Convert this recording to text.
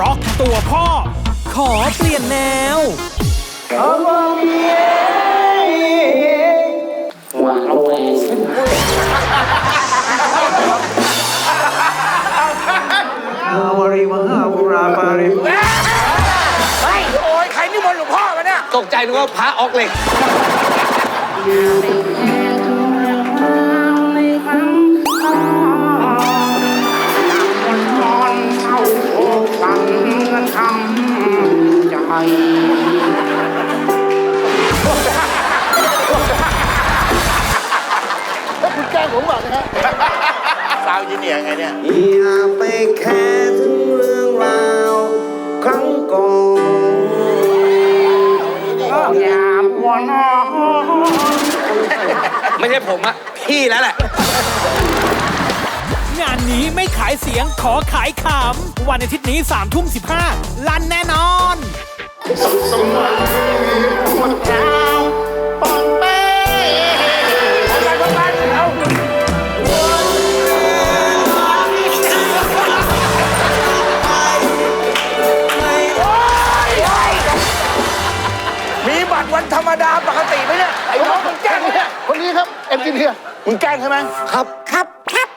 ร็อกตัวพ่อ ขอเปลี่ยนแนววริมหาบุราปาริโอ้ยใครนิมนต์หลวงพ่อมาเนี่ย ตกใจนึกว่าพระออกเหล็ก ซาวยินเนียร์ไงเนี่ย อย่าไปแค่ถึงเรื่องราวครั้งก่อนอย่ามัวน้อไม่ใช่ผมอะพี่แล้วแหละ งานนี้ไม่ขายเสียงขอขายขำวันอาทิตย์นี้3ามทุ่มสิลั่นแน่นอน มีบัตรวันธรรมดาปกติไหมเนี่ยไอ้น้องมึงแกล้งเนี่ยคนนี้ครับเอนจิเนียร์มึงแกล้งใช่ไหมครับ ครับ ครับ